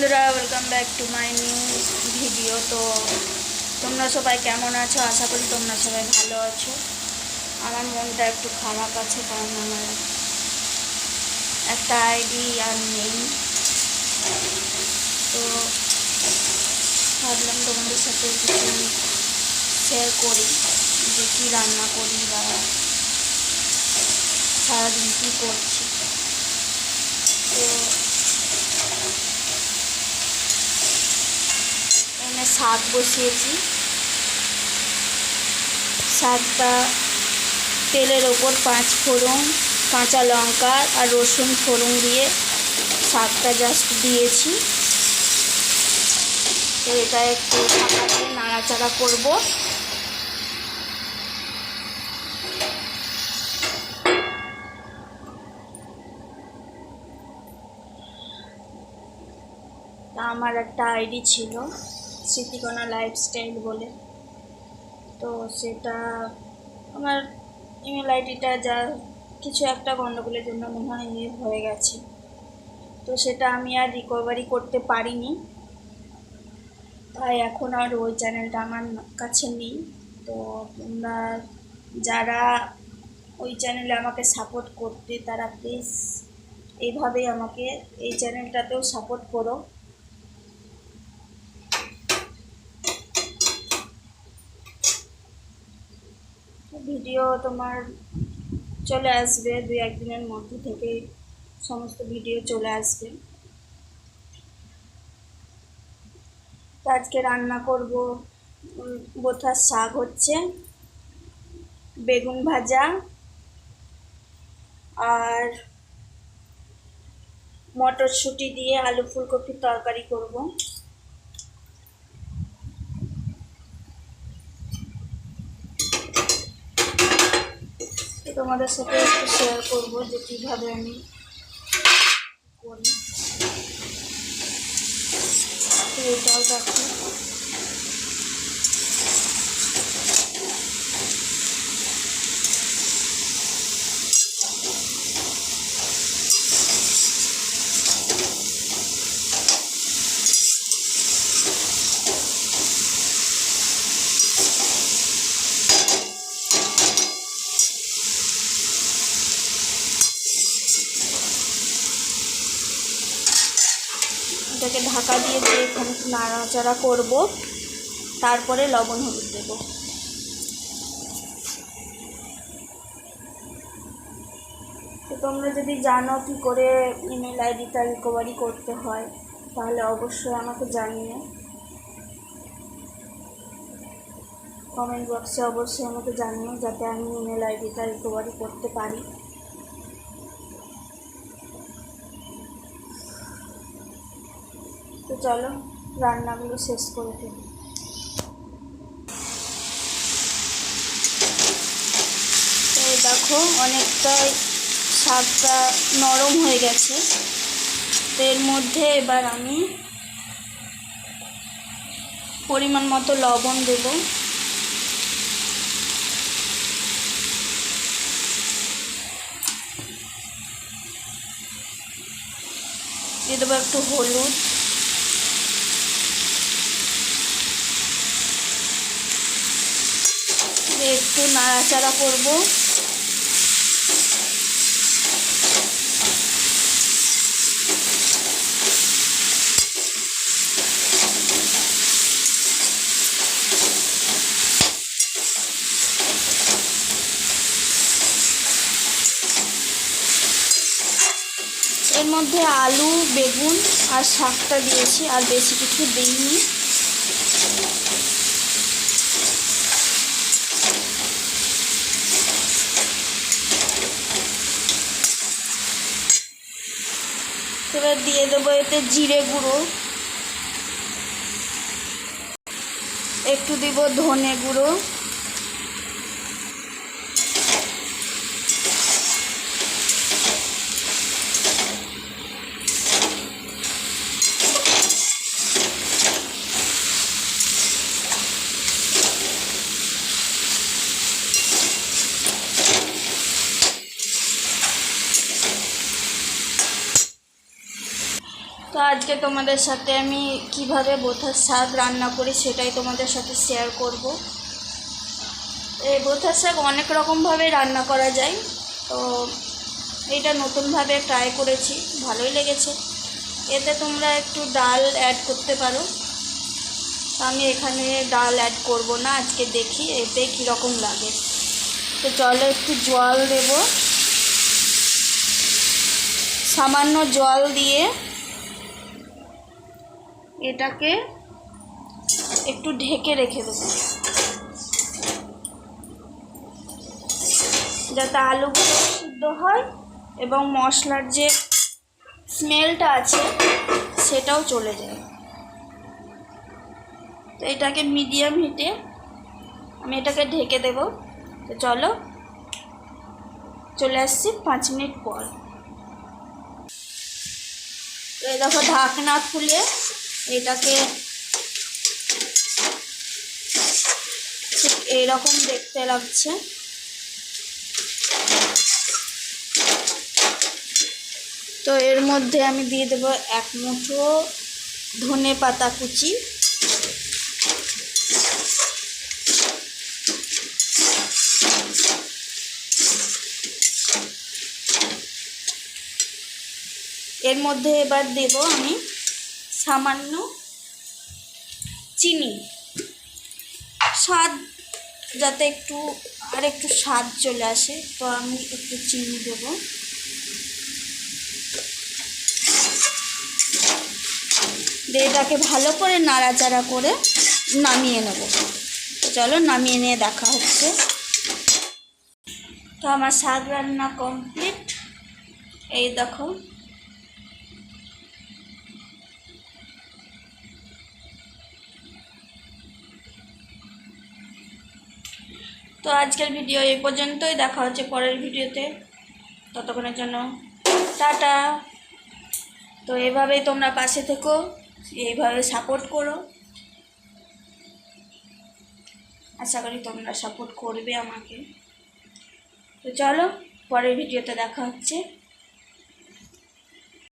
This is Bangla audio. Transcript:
বন্ধুরা welcome back to my new video তো তোমরা সবাই কেমন আছো? আশা করি তোমরা সবাই ভালো আছো। আমার মনটা একটু খারাপ আছে কারণ আমার একটা আইডি আর নেই। তো ভাবলাম তোমাদের সাথে কিছু শেয়ার করি যে কী রান্না করি বা সারাদিন কী করছি তো এখানে শাক বসিয়েছি। শাকটা তেলের ওপর পাঁচ ফোড়ন, কাঁচা লঙ্কা আর রসুন ফোড়ন দিয়ে শাকটা জাস্ট দিয়েছি। তো এটা একটু ঢাকা দিয়ে নাড়াচাড়া করব। আমার একটা আইডি ছিল। স্মৃতিকণা লাইফস্টাইল বলে। তো সেটা আমার ইমেল আইডিটা যা কিছু একটা গণ্ডগোলের জন্য মনে হয় ইয়ে হয়ে গেছে। তো সেটা আমি আর রিকভারি করতে পারিনি। তাই এখন আর ওই চ্যানেলটা আমার কাছে নেই। তো তোমরা যারা ওই চ্যানেলে আমাকে সাপোর্ট করতে, তারা প্লিজ এইভাবেই আমাকে এই চ্যানেলটাতেও সাপোর্ট করো। ভিডিও তোমার চলে আসবে দু একদিনের মধ্যে থেকে সমস্ত ভিডিও চলে আসবে। তো আজকে রান্না করব বোথার শাক হচ্ছে, বেগুন ভাজা, আর মটরশুঁটি দিয়ে আলু ফুলকপির তরকারি করব। তোমাদের সাথে একটু শেয়ার করব যে কীভাবে আমি করি। তো এটাও দেখো এটাকে ঢাকা দিয়ে দিয়ে এখানে নাড়াচাড়া করব। তারপরে লবণ হলুদ দেবো। তো তোমরা যদি জানো কি করে ইমেল আইডিটা রিকভারি করতে হয়, তাহলে অবশ্যই আমাকে জানিয়ে কমেন্ট বক্সে অবশ্যই আমাকে জানিও যাতে আমি ইমেল আইডিটা রিকভারি করতে পারি। চলো, রান্নাগুলো শেষ করে ফেলি তো দেখো, অনেকটাই শাকটা নরম হয়ে গেছে। এর মধ্যে এবার আমি পরিমাণ মতো লবণ দেব। দিয়ে দেবো একটু হলুদ। একটু নাড়াচাড়া করব। এর মধ্যে আলু বেগুন আর শাকটা দিয়েছি আর বেশি কিছু দিইনি। এবার দিয়ে দেবো এতে জিরে গুঁড়ো। একটু দিব ধনে গুঁড়ো। তো আজকে তোমাদের সাথে আমি কীভাবে বোথার শাক রান্না করি সেটাই তোমাদের সাথে শেয়ার করব। এই বোথার শাক অনেক রকমভাবে রান্না করা যায়, তো এইটা নতুনভাবে ট্রাই করেছি, ভালোই লেগেছে। এতে তোমরা একটু ডাল অ্যাড করতে পারো। আমি এখানে ডাল অ্যাড করব না, আজকে দেখি এতে কীরকম লাগে। তো জলে একটু জল দেব। সামান্য জল দিয়ে এটাকে একটু ঢেকে রেখে দেবো। যাতে আলুগুলো সিদ্ধ হয় এবং মশলার যে স্মেলটা আছে, সেটাও চলে যায়। তো এটাকে মিডিয়াম হিটে আমি এটাকে ঢেকে দেব। তো চলো, চলে আসছি পাঁচ মিনিট পর। তো দেখো ঢাকনা খুলে এটাকে ঠিক এইরকম দেখতে লাগছে। তো এর মধ্যে আমি দিয়ে দেবো এক মুঠো ধনে পাতা কুচি। এর মধ্যে এবার দেব আমি সামান্য চিনি। স্বাদ যাতে একটু, আর একটু স্বাদ চলে আসে, তো আমি একটু চিনি দেবো। দিয়ে এটাকে ভালো করে নাড়াচাড়া করে নামিয়ে নেব। চলো নামিয়ে নিয়ে দেখা হচ্ছে। তো আমার শাক রান্না কমপ্লিট। এই দেখো। তো আজকের ভিডিও এই পর্যন্তই। দেখা হচ্ছে পরের ভিডিওতে। ততক্ষণের জন্য টাটা। তো এভাবেই তোমরা পাশে থেকো, এইভাবে সাপোর্ট করো। আশা করি তোমরা সাপোর্ট করবে আমাকে। তো চলো, পরের ভিডিওতে দেখা হচ্ছে।